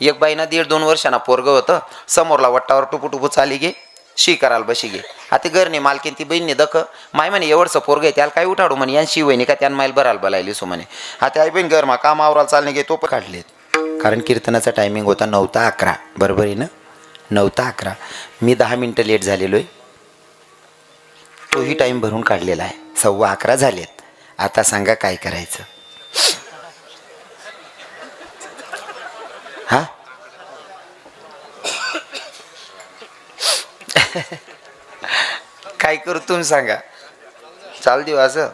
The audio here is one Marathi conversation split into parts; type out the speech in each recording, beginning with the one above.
एक बाईनं दीड दोन वर्षांना पोरग होतं. समोरला वट्टावर टुपू टुपू चाली गे शी कराल बशी गे आता घरने मालकीन ती बहिणी दख. माय म्हणे एवढंसं पोरग आहे त्याला काय उठाडू म्हणे? या शिवणी का त्यानं माईल भराल बलायली सो म्हणे. आता आई बहीण घरमा काम आवराला चालणे गे तो पण काढलेत. कारण कीर्तनाचा टायमिंग होता नऊ ता अकरा. बरोबर आहे ना? नऊ ता अकरा. मी दहा मिनटं लेट झालेलो आहे. तोही टाईम भरून काढलेला आहे. सव्वा अकरा झालेत. आता सांगा काय करायचं? काय करू तुम्ही सांगा. चाल देऊ असं?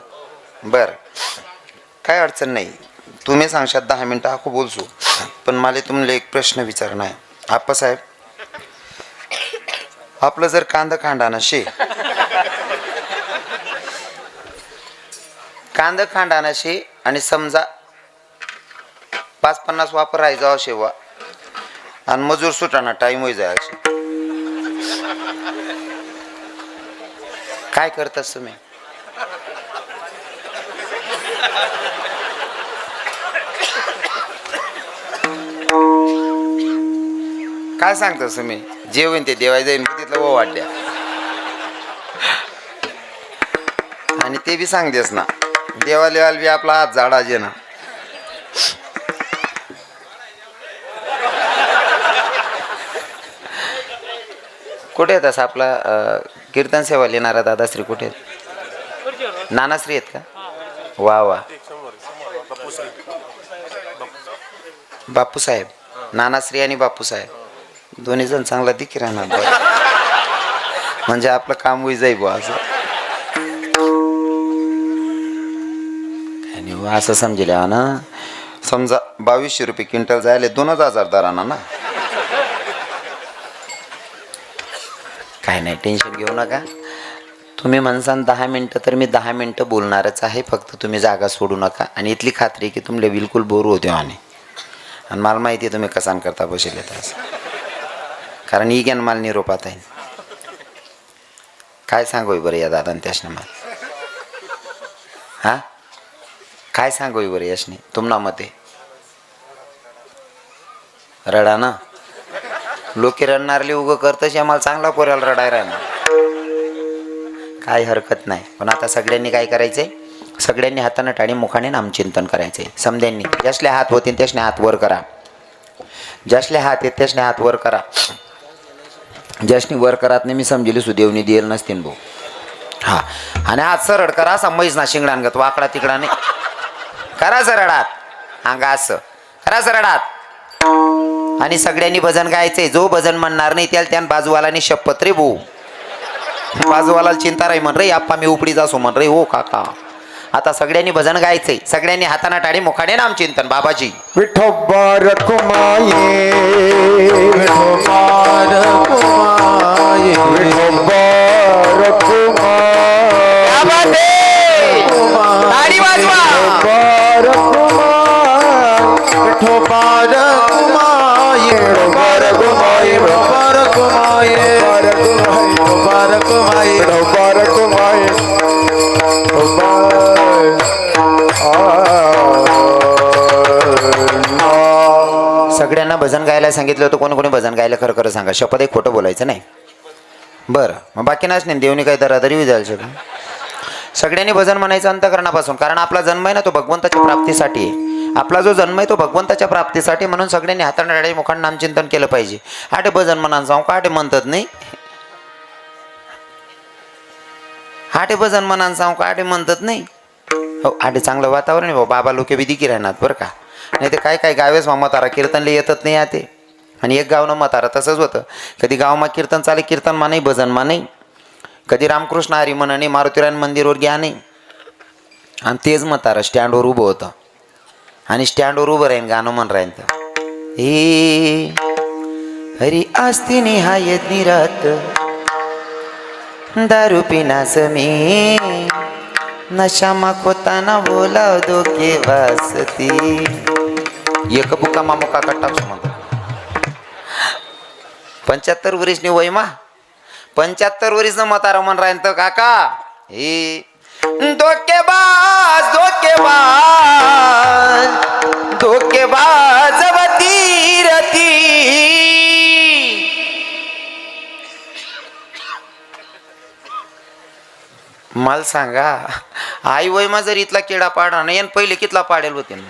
बरं. काय अडचण नाही. तुम्ही सांगशात दहा मिनटं आखू बोलसू. पण मला तुम्हाला एक प्रश्न विचारणं आहे. आप्पासाहेब आपलं जर कांदा खांडाना शे. कांदा खांडाना शे. आणि समजा पाच पन्नास वापर राहायचा शेवा. आणि मजूर सुटाना टाईम होई जाय काय करतास तुम्ही? काय सांगतास तुम्ही? जेवण ते देवाय जाईन तिथलं ओ वाटल्या आणि ते बी सांगतेस ना देवालेवाल बी आपला हात झाडा जे ना कुठे आहेत आपला कीर्तन सेवा लिहिणारा दादाश्री कुठे आहेत? नानाश्री आहेत का? वा वा. बापूसाहेब. नानाश्री आणि बापूसाहेब. दोन्ही जण चांगला दिकी राहणार. बा. म्हणजे आपलं काम होई जाई बुवा असं. आणि बुवा असं समजेल ना. समजा बावीसशे रुपये क्विंटल जायला दोनच हजार दराना ना. काय नाही टेन्शन घेऊ नका. तुम्ही म्हणसान दहा मिनटं तर मी दहा मिनटं बोलणारच आहे. फक्त तुम्ही जागा सोडू नका. आणि इथली खात्री आहे की तुमले बिलकुल बोर होते आणि. आणि मला माहिती आहे तुम्ही कसान करता बसेल तर कारण ही ज्ञान मला निरोपात आहे. काय सांगू बरं या दादा त्याशने मला? हा? काय सांगू बरं यशने तुमना मते? रडा ना. लोके रडणारले उगं करतच आम्हाला चांगला पोऱ्याला रडाय राहणार काय हरकत नाही. पण आता सगळ्यांनी काय करायचंय? सगळ्यांनी हातानं टाळी मुखाने नामचिंतन करायचंय. समध्यांनी ज्यासले हात होतील त्यासने हात वर करा. ज्यासले हात येत त्यासने हात वर करा. ज्यासनी वर करात नाही मी समजेली सुदेवनी देल नसतील भाऊ. हा. आणि हात सरळ करा असा ना शिंगडांगत वाकडा तिकडा नाही. करा सरळात अंगा असं. करा सरळात आणि सगळ्यांनी भजन गायचंय. जो भजन म्हणणार नाही त्याला त्यान बाजूवालानी शपथ रे भाऊ. बाजूवाला चिंता राही म्हण रे आप्पा मी उपडीच असो म्हण रे हो काका. आता सगळ्यांनी भजन गायचंय. सगळ्यांनी हाताना टाळी मुखाने नाम चिंतन बाबाजी. विठोबार सगळ्यांना भजन गायला सांगितलं होतं कोणी कोणी भजन गायला खरं खरं सांगा. शपथ एक खोटं बोलायचं नाही. बरं मग बाकी नाच नाही देवनी काही दरादरी जायला सगळं सगळ्यांनी भजन म्हणायचं अंतकरणापासून कारण आपला जन्म आहे ना तो भगवंताच्या प्राप्तीसाठी. आहे आपला जो जन्म आहे तो भगवंताच्या प्राप्तीसाठी म्हणून सगळ्यांनी हाताने डाळे मुखांना नामचिंतन केलं पाहिजे. आठे भजन म्हणा जाऊ का आठे म्हणतात नाही. आठे भजन म्हणा सांगू का आठे म्हणतात नाही. हो आठे चांगलं वातावरण आहे बाबा लोक बी दिकी राहणार बरं का? नाही ते काय काय गावेस मा मतारा कीर्तनला येतच नाही ते आणि एक गावनं मतारा तसंच होतं. कधी गावमा कीर्तन चाले कीर्तन मा नाही भजन मा नाही. कधी रामकृष्ण हरी म्हणा नाही मारुतीरायण मंदिरवर घ्या नाही. आणि तेच मतारा स्टँडवर उभं होतं. आणि स्टँडवर उभं राहीन गाणं म्हण राहीन तर. हे हरी आस्ती निहाय निरात. दारू पिनास मी. નશામાં ખોતાના બોલાવ દો કે વાસતી એક બુકામાં મુકા કટાક્ષ મંત્ર પંચાહત્તર વર્ષની વયમાં પંચાહત્તર વર્ષનો મતારો મન રાય તો કાકા એ ધોકેબાજ ધોકેબાજ ધોકેબાજ વતી રતી मला सांगा आई वयमा जर इथला किडा पाडा नाही आणि पहिले कितला पाडेल होते ना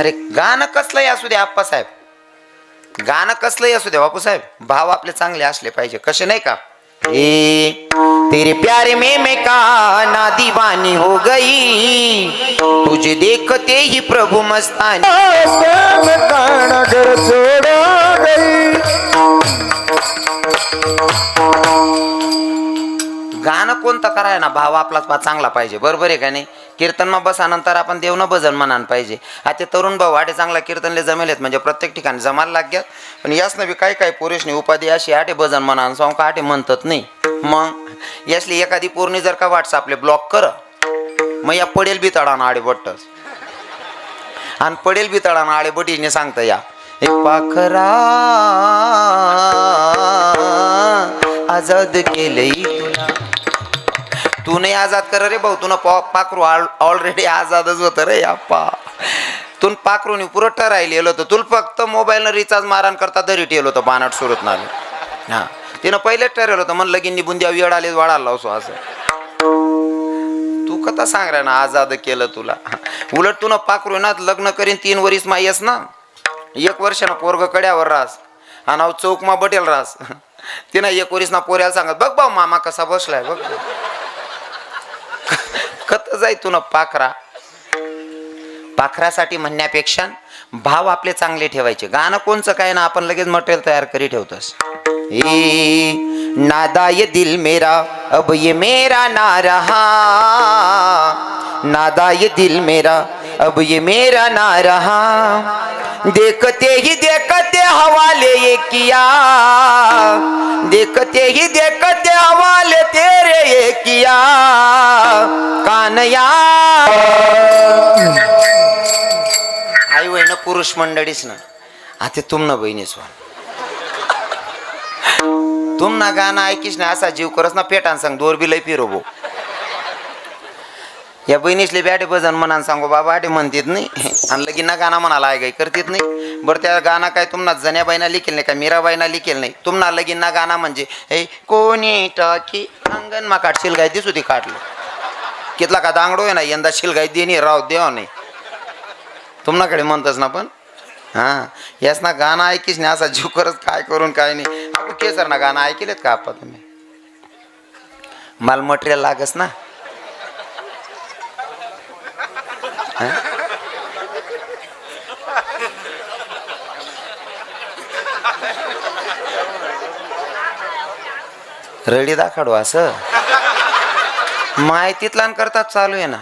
अरे गाणं कसलंही असू दे आप्पा साहेब. गाणं कसलंही असू दे बापू साहेब. भाव आपले चांगले असले पाहिजे. कसे नाही का? ए तेरे प्यारे में मैं काना दीवानी हो गई. तुझे देखते ही प्रभु मस्तानी. काना घर छोड़ा गई. गाणं कोणतं कराय ना? भाव आपलाच बा चांगला पाहिजे. बरोबर आहे का नाही? कीर्तन मग बसानंतर आपण देव भजन म्हणान पाहिजे. आता तरुण भाऊ आठे चांगला कीर्तनले जमेलेत म्हणजे प्रत्येक ठिकाणी जमायला लाग्यात पण याच नवी काही काही पुरेशनी उपाधी अशी आठे भजन म्हणान. सॉंग का आटे म्हणतात नाही. मग यासली एखादी पूर्णी जर का व्हॉट्सअपले ब्लॉक कर मग या पडेल बी तडाना आडे बट्टच आणि पडेल बी तडाना आडे बटीने सांगता या. एक पाखरा आजाद केले तुला. तू नाही आजाद कर रे भाऊ तुला पॉ पाखरू ऑलरेडी आजादच होतं रे अप्पा तून पाखरूनी पुरं ठरायलेलं होतं. तुला फक्त मोबाईलनं रिचार्ज मारान करता दरी ठेवलं होतं बानाट सुरत ना हां. तिनं पहिलेच ठरवलं होतं म्हणलं की निबून द्या वेळ आले वाढायला लावसो असं तू कथा सांग रे ना आजाद केलं तुला. उलट तू ना पाखरू ना लग्न करीन तीन वरीस मायस ना. एक वर्ष ना पोरग कड्यावर रास आणि चौकमा बटेल रास तिनं एक वरीस ना पोऱ्याला सांगत बघ भाऊ मामा कसा बसलाय बघ. खत जाय तू ना पाखरा. पाखरासाठी म्हणण्यापेक्षा भाव आपले चांगले ठेवायचे. गाणं कोणचं काय ना आपण लगेच मटेरियल तयार करी ठेवतोस. ए नादा ये दिल मेरा अब ये मेरा ना रहा नादा ये दिल मेरा अब ये मेरा ना रहा देखते ही देखते हवाले ये किया। देखते ही देखते हवाले तेरे ये किया। कानया आई वय पुरुष मंडळीच ना। आता तुम ना बहिणीच वा तुम ना गाणं ऐकीस ना असा जीव करस ना पेटान सांग दोर बी लय फिरोबो या बहिणीसले बॅटे भजन म्हणान सांगू बाबा आटे म्हणतात नाही. आणि लगीन ना गाणं म्हणाला आहे काही करतात नाही. बरं त्या गाणं काय तुम्हाला जन्याबाईना लिखेल नाही का मीराबाईना लिखेल नाही? तुम्हाला लगीन ना गाणं म्हणजे हे कोणी टाकी अंगण मा काट गाय दिसू ती काढलं कितला का दांगडो आहे ना यंदा शिलगाई देणी राव देव नाही. तुम्हाकडे म्हणतस ना पण? हां. याच ना गाणं ऐकीस नाही असा जीव करत काय करून काय नाही. आपण केसर ना गाणं ऐकलेत का आपण तुम्ही? मला मटेरियल लागस ना हं? रडी दाखाडू असं? माहितीतला करतात चालू आहे ना.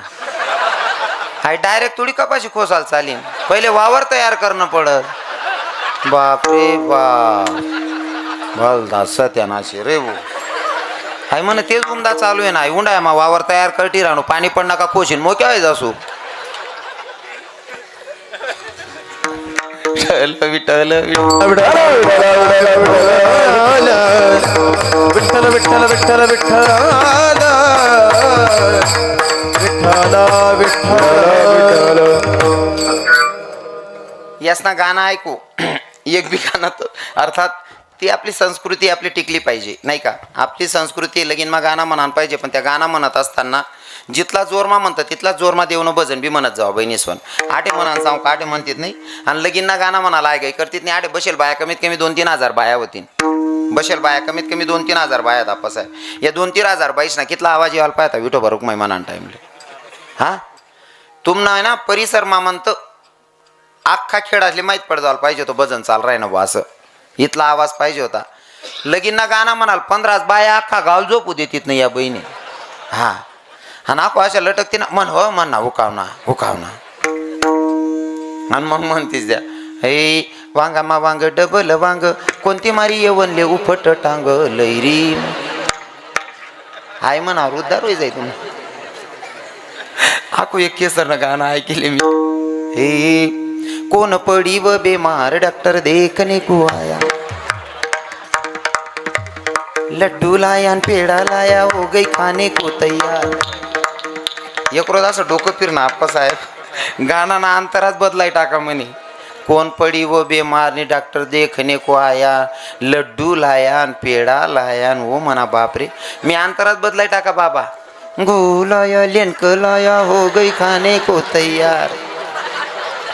हाय डायरेक्ट थोडी कपाशी खोसाल चालीन. पहिले वावर तयार करणं पडत बाप. रे बाप सत्यानाशी रे भो हाय म्हणे तेच उमदा चालू आहे ना. हाय उंडा मा वावर तयार करटी राहणू. पाणी पण नका खोशीन. मोक्या जासू. विठ्ठल विठ्ठल विठ्ठल विठ्ठल विठ्ठल विठ्ठल विठ्ठल विठ्ठल यास ना गाणं ऐकू. एक बी गाणं तर. अर्थात ती आपली संस्कृती आपली टिकली पाहिजे नाही का? आपली संस्कृती लगीन मग गाणं म्हणान पाहिजे पण त्या गाणं म्हणत असताना जिथला जोरमा म्हणतं तिथला जोरमा देऊन भजन बी म्हणत जावा बहिणीस्वन आटे म्हणान सांगू का? काठे म्हणतात नाही. आणि लगीन गाणं म्हणाला आहे काही करतीत नाही आठे. बसेल बाया कमीत कमी दोन तीन हजार बाया होतीन. बसेल बाया कमीत कमी दोन तीन हजार बाया तापस आहे या दोन तीन हजार बाईस ना कितला आवाज यायला पाहता? विठो भरूक माय म्हणान टाईमले. हा? तुम आहे ना परिसर मा म्हणतं अख्खा खेळातले माहीत पड जायला पाहिजे होतं भजन चाल राही ना बुवा असं. इथला आवाज पाहिजे होता. लगीन ना गाणं म्हणाल पंधराच बाया अख्खा गाव झोपू देतीत नाही या बहिणी. हा. आणि नाको अशा लटकते ना म्हण हो म्हण ना उकावना उकावना आणि मग म्हणतीस द्या हे वांगा मा वांग डबल वांग कोणती मारी येवनले उफट टांग लैरी हाय म्हणा रुद्धार होई जाय तुम्ही. आकू एक केसर गाणं ऐकले मी. हे कोण पडी व बेमार डॉक्टर देखने को आया. लड्डू लाया पेडा लाया हो गई खाने को तैयार. एक रोज असं डोकं फिरणं आप्पा साहेब. गाणं ना अंतरात बदलाय टाका म्हणे. कोण पड़ी वो बीमारनी डॉक्टर देखने को आया लड्डू लायान पेडा लायान ओ वो म्हणा बापरे. मी अंतरात बदलाय टाका बाबा. गोलाया लेनक लाया हो गई खाने को तैयार.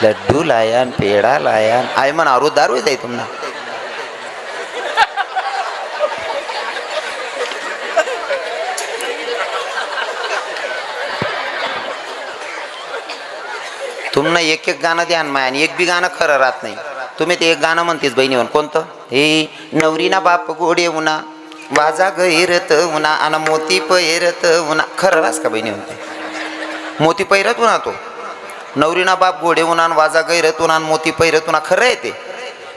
लड्डू लायान पेडा लायान. लाया आय म्हणा रोज दारू जाई तुम्हाला तुम्हाला एक एक गाणं ध्यान माय आणि एक बी गाणं खरं राहत नाही. तुम्ही ते एक गाणं म्हणतेस बहिणीवर कोणतं? हे नवरीना बाप गोडे उन्हा वाजा गैरत उन्हा आणि मोती पैरत उन्हा. खरं रास का बहिणी म्हणते? मोती पैरत उन्हा तो. नवरीना बाप गोडे उन्हा वाजा गैरत उन्हा मोती पैरत उन्हा. खरं आहे ते.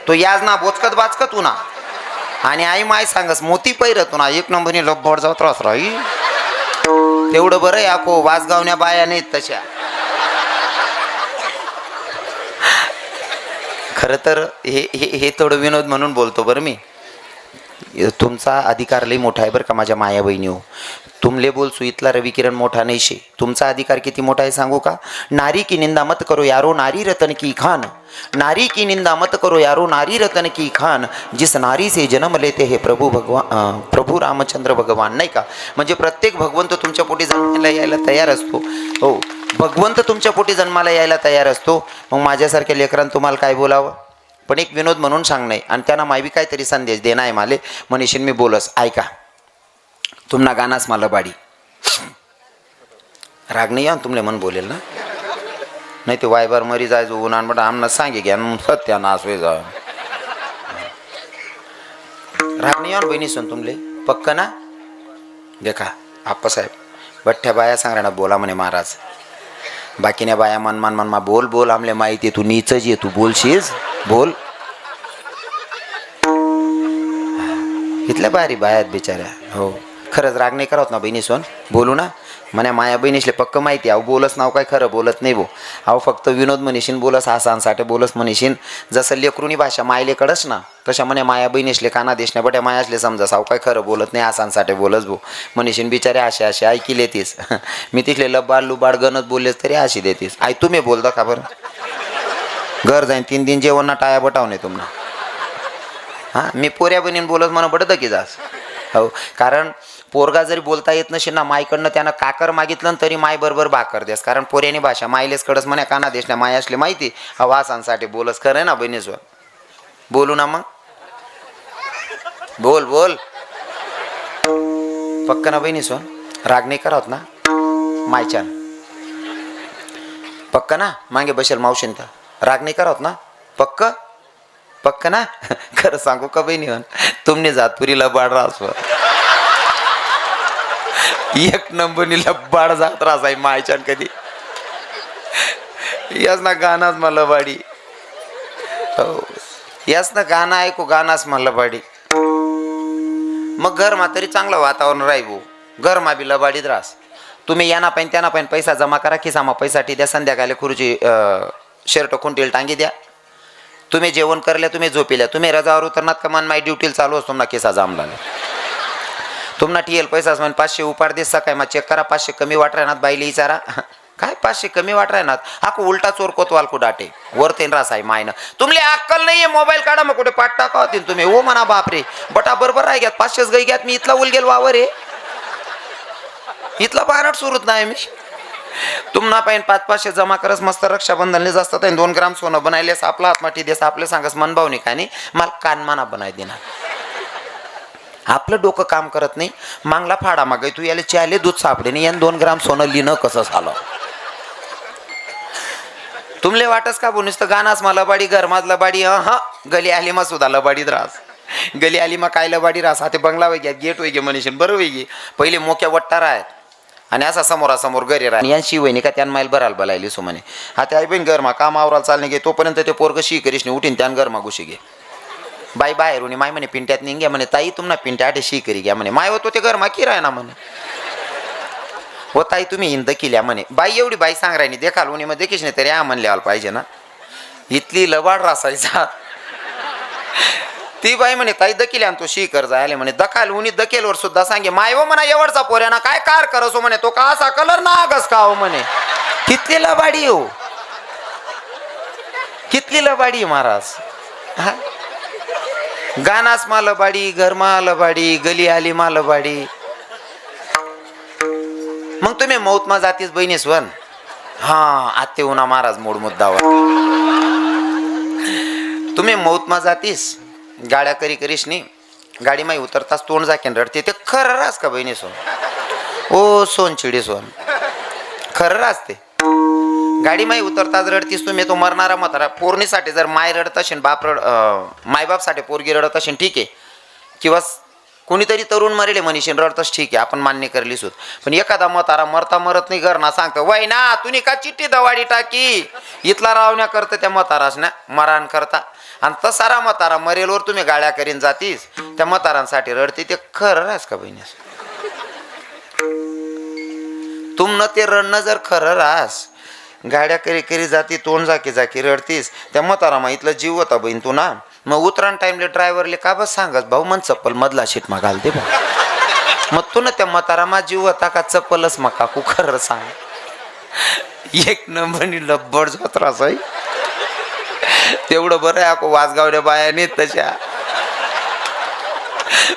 तो याज ना बोचकत बाचकत उन्हा. आणि आई माय सांगस मोती पैरत उन्हा. एक नंबरने लब्बड जाऊ त्रास राही तेवढं बरं आहे वाजगावण्या बाया नाहीत तशा. खरं तर हे हे हे थोडं विनोद म्हणून बोलतो बरं मी. तुमचा अधिकार लई मोठा आहे बरं का माझ्या माया बहिणी हो तुमले बोल सुईतला रविकिरण मोठा नाही शे तुमचा अधिकार किती मोठा आहे सांगू का? नारी की निंदा मत करो यारो नारी रतन की खान. नारी की निंदा मत करो यारो नारी रतन की खान. जिस नारी से जन्म लेते हे प्रभू भगवान प्रभू रामचंद्र भगवान नाही का? म्हणजे प्रत्येक भगवंत तुमच्या पोटी जाण्याला यायला तयार असतो. हो. भगवंत तुमच्या पोटी जन्माला यायला तयार असतो. मग माझ्यासारख्या लेकरांना तुम्हाला काय बोलावं? पण एक विनोद म्हणून सांगणे आणि त्यांना मायबी काहीतरी संदेश देणं आहे माले. म्हणीशीन मी बोलस. ऐका. तुम्हाला गाणास मला बाडी. राग नाही या तुमले मन बोलेल ना? नाही ते वायबार मरी जाय जो उन्हान बट आमना सांगे घ्या. सत्या नास होय जा राग नाही या बहिणी सण तुमले? पक्क ना? देखा आप्पासाहेब बठ्ठ्या बाया सांग ना बोला म्हणे महाराज. बाकीने बाया मन मन मन मा बोल बोल आमले माहिती आहे, तू नीचच ये तू बोलशीस? बोल. इथल्या बारी बायात बिचाऱ्या. हो. खरंच राग नाही करत ना बहिणी सोन? बोलू ना. म्हणे माया बहिणीसले पक्क माहिती अहो बोलस नाव काय खरं बोलत नाही भो. अहो फक्त विनोद म्हणीशीन बोलस आसांसाठी बोलस म्हणीशीन. जसं लेकरुनी भाषा मायलेकडंच ना तशा म्हणे माया बहिणीसले काना देशने बट्या मायासले समजा साव काय खरं बोलत नाही आसांसाठी बोलस भो. म्हणीशीन बिचारे असे असे ऐकी लेतीस. मी तिथले लबाड लुबाड गणत बोललेस तरी अशी देतीस. आई तुम्ही बोलता का बरं. घर जाईन तीन दिन जेवण ना टाया बटावणे तुम्हाला हां मी पोऱ्या बहिणीन बोलत म्हणा पडतं की जास. हो कारण पोरगा जरी बोलता येत नसेल ना मायकडनं त्यानं काकर मागितलं तरी माय बरोबर भाकर देस. कारण पोऱ्यानी भाषा मायलेच कडस म्हणे काना देश ना माय असली माहिती हा वासांसाठी बोलस. खरं ना बहिणीस्वर बोलू ना मग. बोल बोल. पक्क ना बहिणीस्वर राग नाही करत ना? मायच्यान. पक्क ना? मागे बसेल मावशींत राग नाही करत ना? पक्क? पक्क ना? खरं सांगू का बहिणी तुमने जातपुरीला बाड रास एक नंबरनीला बाड जात रास आहे मायच्यान कधी. याच ना गाणाच मला बाडी. हो. याच ना गाणं ऐकू गाणाच मला बाडी. मग घरमा तरी चांगलं वातावरण राहीबो घरमा बी लबाडीत रास. तुम्ही यांना पण त्यांना पण पैसा जमा करा खिसामा पैसाठी द्या संध्याकाळी खुर्ची शर्ट खुंटील टांगी द्या. तुम्ही जेवण करल्या तुम्ही झोपिल्या तुम्ही रजावर उतरणार का मन माय ड्युटीला चालू असतो ना केसा जामला. तुम्हाला टी एल म्हण पाचशे उपाड देत काय मग चेक करा पाचशे कमी वाट राहणार बाईले विचारा काय पाचशे कमी वाट राहणार हा उलटा चोर कोतवाल को डाटे वर तेन रास आहे मायनं. तुमले अक्कल नाहीये मोबाईल काढा मग कुठे पाठ टाका होतील तुम्ही. ओ म्हणा बापरे. बटा बरोबर राही घ्यात पाचशेच गई घ्यात मी इथला उल गेल वावर आहे. इथला बारट सुरूच नाही मी. तुम्हाला पाहिजे पाच पाचशे जमा करस मस्त रक्षाबंधनले जास्त दोन ग्राम सोनं बनायलेस आपला हातमाटी देस आपले सांगस मनभावनी का नाही मला कानमाना बनाय देणार. आपलं डोकं काम करत नाही. मांगला फाडा मागाय तू याला चाले दूध सापडे नाही. यानं दोन ग्राम सोनं लिहिणं कसं झालं? तुमले वाटस का बोलूस? तर गाणाच मला लबाडी घरमाज लबाडी हा गली आली मा सुद्धा लबाडीत रास. गली आली मा काय लबाडी रास? हा ते बंगला वैग्या गेट वैगे मनीषन बरं वैगे पहिले मोक्या वट्टारा आहेत आणि असा समोरासमोर घरी राहा यांशी वहिनी का त्यान माईल भरायला बलायली सुमाने. आता हा ते आई बहीण गरमा काम आवराला चालणे गे तोपर्यंत ते पोरग शी करीश नाही. उठीन त्यान गरमा घुशी घे. बाई बाहेरून माय म्हणे पिंट्यात निघ्या म्हणे ताई तुम्हाला पिंट्या आठशी करी घ्या म्हणे. माय होतो ते गरमा की राय ना म्हणे. हो ताई तुम्ही हिंद केल्या म्हणे. बाई एवढी बाई सांग राहिनी देखाल उन्ही मग देखीच नाही तरी या म्हणल्याला पाहिजे ना. इथली लबाड रासायचा. ती बाई म्हणे ताई दकील आणि तो शी कर जायले म्हणे. दखाल उनी दकेलवर सुद्धा सांगे माय हो म्हणा एवढचा पोऱ्याना काय कार करसो म्हणे तो का असा कलर ना आगस का हो म्हणे. कितली लबाडी हो. कितली लबाडी महाराज. हा? गानास मालबाडी घर मालबाडी गली आली मालबाडी. मग तुम्ही मौतमा जातीस बहिणीस वन? हा आत्ते उन्हा महाराज मूड मुद्दावर तुम्ही मौतमा जातीस? गाड्या करी करीस नी गाडी माही उतरताच तोंड जाकेन रडते ते खरं रास का बहिणी सोन ओ सोन चिडी सोन खरं रास ते? गाडी माई उतरताच रडतीस तुम्ही तो मरणारा म्हातारा. पोरणीसाठी जर माय रडत असेल बाप रड मायबापसाठी पोरगी रडत असेल ठीक आहे. किंवा कोणीतरी तरुण मरेले मनीषीन रडतच ठीक आहे आपण मान्य करली सुत पण एखादा म्हातारा मरता मरत नाही कर ना सांगतो वय ना तुम्ही का चिठ्ठी दवाडी टाकी? इथला रावण्या करतं त्या मतारास ना मरण करता. आणि तसारा म्हातारा मरेलवर तुम्ही गाड्या करीन जातीस त्या म्हातारांसाठी रडते ते खरं राहस का बहिणी तुमनं ते रडणं जर खरं राहस गाड्या करी करी जाती तोंड जाकी जाकी रडतीस. त्या मतारामा इथलं जीव होता बहीण तू ना मग उतरान टाईमले ड्रायव्हरले का बस सांगत भाऊ मन चप्पल मधला शीट मग घालते बा. मग तू ना त्या मतारामा जीव होता का चप्पलच मग काकू खरं सांग. एक नंबरनी लब्बड जोत्रास आहे तेवढं बरं आहे ako वाजगावल्या बाया तशा.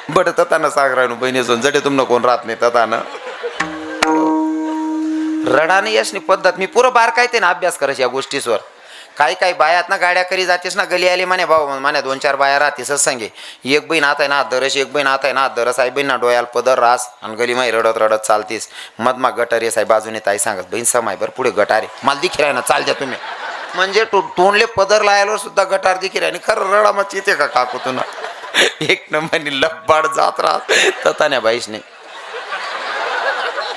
बट तताना सागरानु बहिणी सोन जडे तुमनं कोण राहत नाही ततानं. रडाने यशनी पद्धत. मी पुरं बार काय ते ना अभ्यास करायची या गोष्टीसवर. काही काही बायात ना गाड्या करी जातेस ना गली आली म्हणे भाऊ म्हणे दोन चार बाया राहतेस सांगे. एक बहीण आता आहे ना दरस एक बहीण आता आहे ना दरस आई बहीण ना डोयाला पदर रास आणि गली माही रडत रडत चालतीस. मधमा गटार येस आहे बाजूने ताई सांगत बहीण समाय बरं पुढे गटारे मला दिखी ना चाल द्या तुम्ही. म्हणजे तो तोंडले पदर लायल्यावर सुद्धा गटार दिखी आणि खरं रडा मग येते का काकू तुला? एक नंबरनी लब्बाड जात राहत. ततान्या बाईश नाही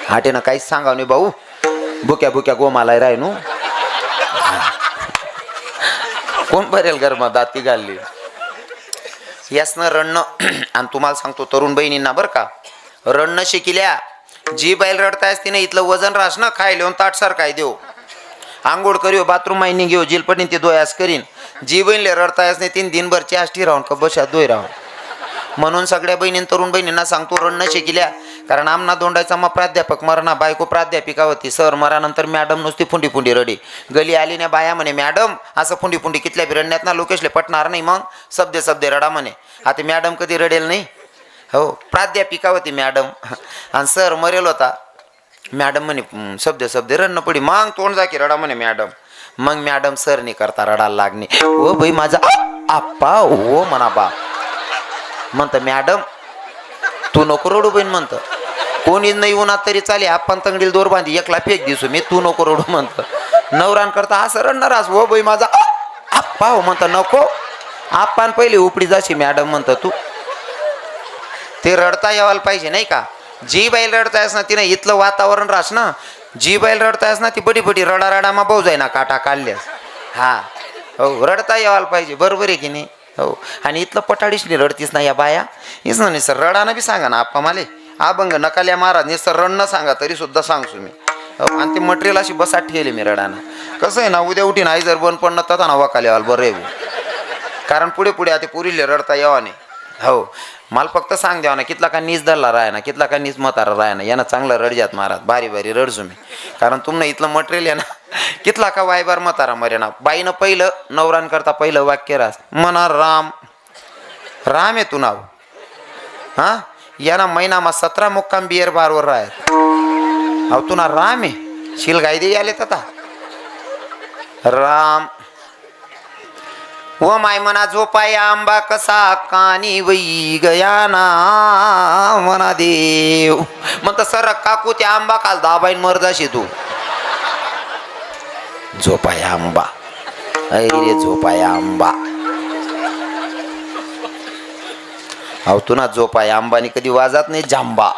हाटे ना काहीच सांगाव नाही भाऊ. बुक्या बुक्या गोमालाय राय नू कोण भरेल गरमा दाती घालली यासनं रडणं आणि तुम्हाला सांगतो तरुण बहिणींना बरं का रडणं शिकिल्या जी बैल रडतायस तिने इथलं वजन रास ना खाय लिहून ताटसार काय देऊ आंघोळ करू बाथरूम माहिनी घेऊ जिलपटीन ते दोयास करीन. जी बहिणले रडतायस नाही तीन दिनभरची आष्टी राहून का बशा दोय राहून. म्हणून सगळ्या बहिणीं तरुण बहिणींना सांगतो रडणं शिकिल्या कारण आमना दोंडायचा मग प्राध्यापक मरणा बायको प्राध्यापिका होती. सर मरानंतर मॅडम नुसती फुंडी फुंडी रडी. गली आली ना बाया म्हणे मॅडम असं फुंडी फुंडी कितल्या बिरडण्यात ना लोकेशले पटणार नाही मग? सबदे सबदे रडा म्हणे. आता मॅडम कधी रडेल नाही? हो प्राध्यापिका होती मॅडम. आणि सर मरेल होता. मॅडम म्हणे सबदे शब्द शब्द रडणं पडी. मग तोंड जा की रडा म्हणे मॅडम. मग मॅडम सर नाही करता रडायला लागणे ओ बाई माझा आप्पा ओ म्हणा बा म्हणतं मॅडम तू नको रडू बहीण म्हणतं. कोणी नाही उन्हात तरी चाले आपण तंगडील दोर बांधी एकला फेक दिसू मी तू नको रडू म्हणतो. नवरान करता असं रडणार आज हो बाई माझा आप्पा हो म्हणतं नको आपण पहिले उपडी जाशी मॅडम म्हणतो तू ते रडता यावायला पाहिजे नाही का? जी बाईल रडतायस ना तिने इथलं वातावरण राहस ना जी बाईल रडतायस ना ती बडी बडी रडा रडा मा भाऊ जाईना काटा काढल्यास. हा हो रडता यावायला पाहिजे बरोबर आहे की नाही? हो आणि इथलं पटाडीशनी रडतीस ना या बाया? हेच ना सर रडाना बी सांगा ना आप्पा माले. अभंग नकाल्या महाराज निसर रडणं सांगा तरी सुद्धा सांगतो मी. आणि ते मटेरियल अशी बसात ठेवली मी रडाना. कसं आहे ना उद्या उठीन आई जर बंद पण तर ना वकाल्यावाल बरं आहे. कारण पुढे पुढे आता पुरीले रडता यावा नाही. हो. मला फक्त सांग द्यावा ना कितला का नीस धरला राय ना कितला का नीस म्हातारा राय ना यानं चांगलं रडजात महाराज भारी भारी रडजू मी. कारण तुमनं इथलं मटेरियल आहे ना कितला का वायबार म्हातारा मरे ना. बाईनं पहिलं नवरान करता पहिलं वाक्य रास मना राम. राम आहे तू नाव. हां? याना महिनामा सतरा मुक्काम बियर बारवर राहत. अहो तू ना राम आहे. शिल गायदे आले आता. राम. व माय मना झोपाय आंबा कसा कानी वई गया ना मना देव. म्हणत सर काकू त्या आंबा काल दाबाईन मरदाशी तू. झोपाय आंबा. अरे झोपाय आंबा. अहो तू ना आहे आंबानी कधी वाजत नाही जांबा.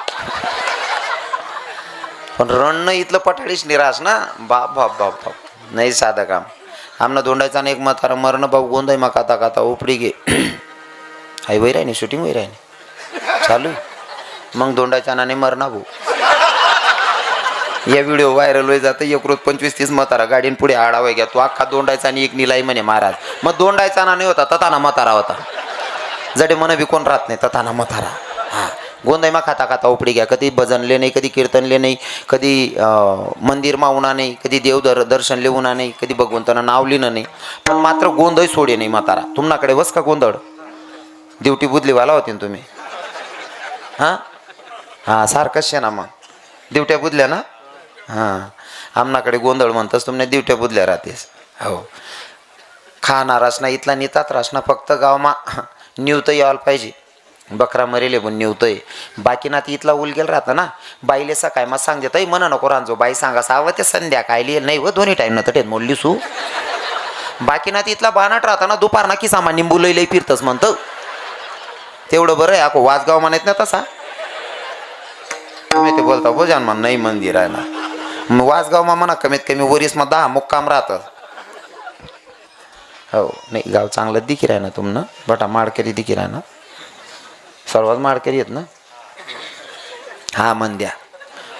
पण रणनं इथलं पठाडीच निराश ना. बाप बाप बाप बाप. नाही साधं काम. आमना धोंडायचा ना एक म्हातारा मरण भाऊ गोंधळ मा काता काता उपडी घे. आई वै राहिनी शूटिंग वै राहिनी चालू आहे. मग धोंडायच्या नाने मरणा भाऊ. या व्हिडिओ व्हायरल होई जातं एक रोज पंचवीस तीस म्हातारा गाडीन पुढे आडावा घ्या. तो अख्खा दोंडायचा आणि एक निलाई म्हणे महाराज. मग दोंडायचा ना नाही होता तताना म्हातारा होता. जडे मन विकून राहत नाही. तताना मथारा. हा. गोंधळीमा खाता खाता उपडी घ्या. कधी भजनले नाही कधी कीर्तनले नाही कधी मंदिरमा उन्हा नाही कधी देव दर दर्शन लिहूना नाही कधी भगवंतानं नाव लिहिणं नाही. पण मात्र गोंधळ सोडे नाही म्हातारा. तुम्हाकडे वस का गोंधळ? दिवटी बुदलीवाला होती ना तुम्ही? हां? हां सारखंच शे ना मग दिवट्या बुदल्या ना? हां. आमनाकडे गोंधळ म्हणतस तुम्ही दिवट्या बुदल्या राहतेस. हो. खाना रचना इथला नेतात रचना फक्त गावमा निवतं यायला पाहिजे. बकरा मरेले पण निवतंय बाकी ना ती इथला उलगेल राहता ना? बाईले सकाळी मग सांग देत म्हणा नको रांजो बाई सांगा सावं ते संध्याकाळी नाही व दोन्ही टाईम न टेन मोडली सू बाकी ना ती इथला बानाट राहता ना दुपार ना की सामान निंबू लई लई फिरतस म्हणतं. तेवढं बरं आहे अको वाजगाव म्हणत ना तसा. तुम्ही ते बोलता बोजान मन नाही मंदिर आहे ना. मग वाजगावमा म्हणा कमीत कमी वरीस मग दहा मुक्काम राहतं हो नाही गाव चांगलं दिखी राही ना तुमनं? बटा माडकरी दिखी राही ना? सर्वात माडकरी आहेत ना? हा मन द्या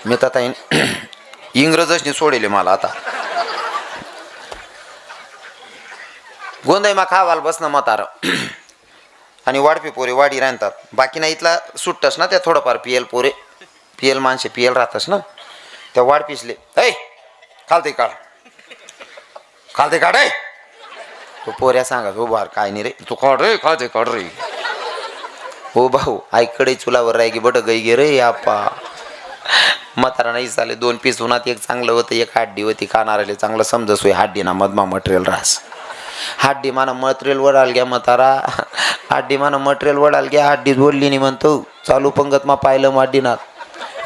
मी तर आता इन- इंग्रजचनी सोडेले मला आता. गोंधळीमा खावाल बसणं मतार आणि वाडपी पोरे वाडी राहतात बाकी ना इथला सुटतस ना त्या थोडंफार पियल पोरे. पियल माणसे पियल राहतस ना. त्या वाढपीसले ऐ खालते काढ. खालते काढ ऐ. तो पोऱ्या सांगा हो बार काय नाही रे. तू काढ रे खालते काढ रे. हो भाऊ आईकडे चुलावर राही की बट गई गे रे आपा म्हातारा नाही चाले दोन पीस उन्हात एक चांगलं होतं एक हाड्डी होती. कानाराले चांगलं समजस होय हाड्डी ना मधमा मटेरियल रास. हाड्डी माना मटेरियल वडाल घ्या म्हातारा. हाड्डी माना मटेरियल वडाल घ्या हाड्डी बोलली नाही म्हणतो. चालू पंगत मा पाहिलं माड्डीनात.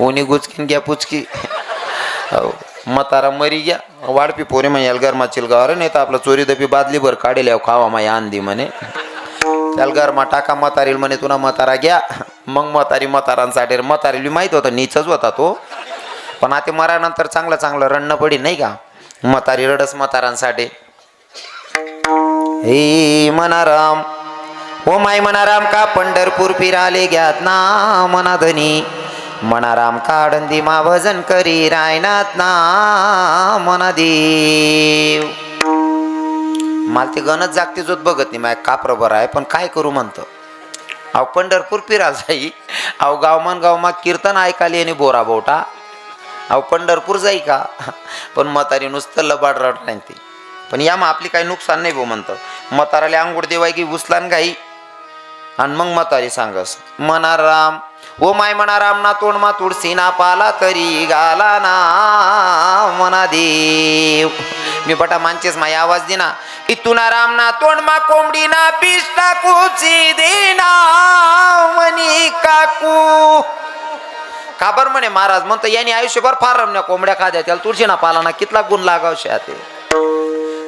ओनी गुचकीन घ्या पुचकी. हो. मतारा मरी ग्या वाढपी पोरी म्हणे एलगार चिलगावर नाही तर आपलं चोरी दपी बादली भर काढेल खावा माय आंदी म्हणे. त्याला मा टाका मतारील म्हणे तुला मतारा घ्या. मग म्हातारी मतारांसाठी मतारील माहीत होतं नीचच होता तो. पण आता मरानंतर चांगलं चांगलं रडणं पडी नाही का? मतारी रडस मतारांसाठी हे मनाराम. ओ माय मनाराम का पंढरपूर फिराले घ्यात ना मनाधनी? मनाराम काडंदी मा भजन करी रायनात ना मनादेव. मला ते गणत जागती जोत बघत नाही माझ्या कापर बरं आहे पण काय करू म्हणतं? अहो पंढरपूर फिरा जाई अहो गावमान गावमा कीर्तन ऐकाली आणि बोरा बोटा. अहो पंढरपूर जाई का? पण म्हातारी नुसतं लबाड नाही ते पण या मग आपली काही नुकसान नाही भाऊ म्हणतं. म्हाताराला आंघोळ देवाय की उचलान गाई आणि मग म्हातारी सांगस मनाराम ओ माय म्हणा रामना तोंडमा तुळसी ना पाला तरी गाला ना मना देव. मी बटा मानचेस माय आवाज दिना. इथुना रामना तोंडमा कोंबडीना मा कोंबडी ना पीस टाकूची देना मनी काकू. काबर म्हणे महाराज म्हणतो यांनी आयुष्यभर फार रमण्या कोंबड्या खाद्या त्याला तुळशी ना पाला ना कितला गुण लागावशे आते.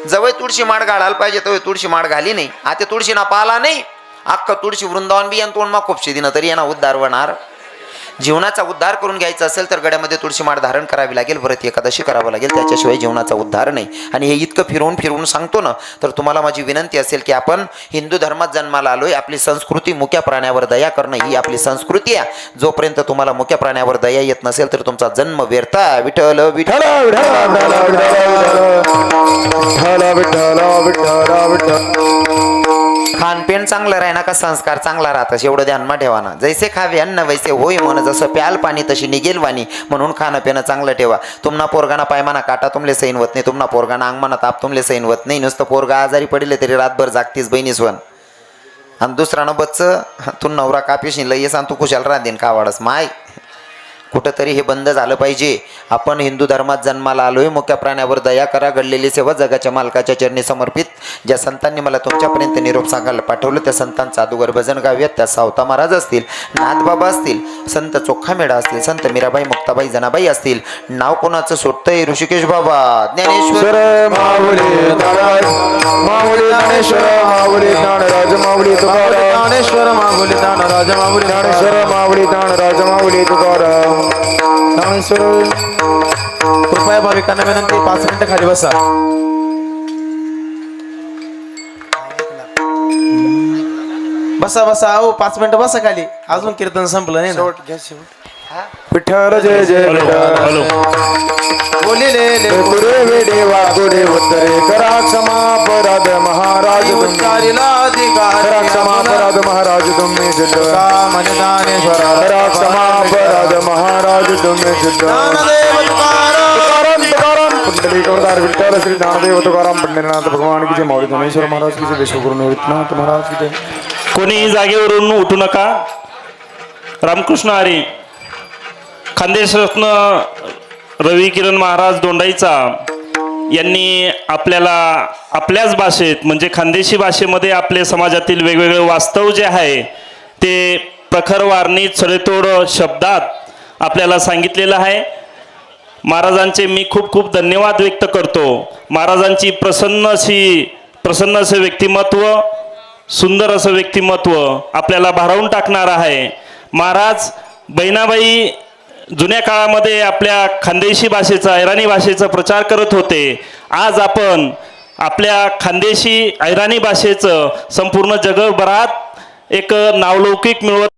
जवळ तुळशी माड घालायला पाहिजे तर तुळशी माड घाली नाही. आता तुळशी ना पाला नाही. अख्खं तुळशी वृंदावन बी यांना तोंड मा खूपशी दिनं तरी यांना उद्धार होणार जीवनाचा उद्धार करून घ्यायचा असेल तर गड्यामध्ये तुळशी माळ धारण करावी लागेल व्रत एकादशी करावं लागेल त्याच्याशिवाय जीवनाचा उद्धार नाही आणि हे इतकं फिरवून फिरवून सांगतो ना तर तुम्हाला माझी विनंती असेल की आपण हिंदू धर्मात जन्माला आलोय आपली संस्कृती मुक्या प्राण्यावर दया करणं ही आपली संस्कृती आहे जोपर्यंत तुम्हाला मुक्या प्राण्यावर दया येत नसेल तर तुमचा जन्म व्यर्था विठल विठ्ठल विठ्ठल विठ्ठल विठ्ठल विठ्ठल विठ्ठल खानपेन चांगलं राही ना का संस्कार चांगला राहतं एवढं ध्यानमा ठेवा ना. जैसे खावे अन्न वैसे होय म्हण जसं प्याल पाणी तशी निघेल वाणी. म्हणून खाणं पिणं चांगलं ठेवा. तुमना पोरगाना पायमाना काटा तुमले सैन होत नाही. तुमना पोरगाना अंगमाना ताप तुमले सैन होत नाही. नुसतं पोरगा आजारी पडले तरी रातभर जागतीस बहिणीस वन आणि दुसरानं बच्च तू नवरा कापीशी लय सांग तू खुशाल राहतीन का वाढस माय कुठंतरी हे बंद झालं पाहिजे. आपण हिंदू धर्मात जन्माला आलोय. मुक्या प्राण्यावर दया करा. घडलेली सेवा जगाच्या मालकाच्या चरणी समर्पित. ज्या संतांनी मला तुमच्यापर्यंत निरोप सांगायला पाठवलं त्या संतांचा अदुगर भजन गाऊयात त्या सावता महाराज असतील नाथबाबा असतील संत चोखा मेढा असतील संत मीराबाई मुक्ताबाई जनाबाई असतील नाव कोणाचं सोडतंय ऋषिकेश बाबा ज्ञानेश्वर. ज्ञानेश्वर माऊली माऊली माऊली माऊली तुकाराम कृपया भाविकांना विनंती पाच मिनिटं खाली बसा. बसा बसा. अहो पाच मिनिटं बसा खाली. अजून कीर्तन संपलं नाही शेवट घ्या शेवट. विठ्ठल जय जय विठ्ठल. बोलिले ले पुरे वेडे वागोडे उत्तरे. करा क्षमा अपराध महाराज उच्चारिला अधिकार करा क्षमा अपराध महाराज तुम्ही सिद्ध. मनदाने ज्ञानेश्वर. हरा क्षमापराध महाराज तुम्ही सिद्ध. ज्ञानदेव तुकाराम. विठ्ठल श्री ज्ञानदेव तुकाराम पंढरीनाथ भगवान की जय. माऊली ज्ञानेश्वर महाराज की जय. विश्वगुरु निवृत्तनाथ महाराज की जय. कोणी जागेवरून उठू नका. रामकृष्ण हरी. खानदेशरत्न रवी किरण महाराज दोंडाईचा यांनी आपल्याला आपल्याच भाषेत म्हणजे खानदेशी भाषेमध्ये आपले समाजातील वेगवेगळे वास्तव जे आहे ते प्रखर वारणीत शब्दात आपल्याला सांगितलेलं आहे. महाराजांचे मी खूप खूप धन्यवाद व्यक्त करतो. महाराजांची प्रसन्न अशी प्रसन्न असं व्यक्तिमत्व सुंदर असं व्यक्तिमत्व आपल्याला भारावून टाकणार आहे. महाराज बहिणाबाई जुन्या काळामध्ये आपल्या खानदेशी भाषेचा ऐराणी भाषेचा प्रचार करत होते. आज आपण आपल्या खानदेशी ऐराणी भाषेचं संपूर्ण जगभरात एक नावलौकिक मिळवत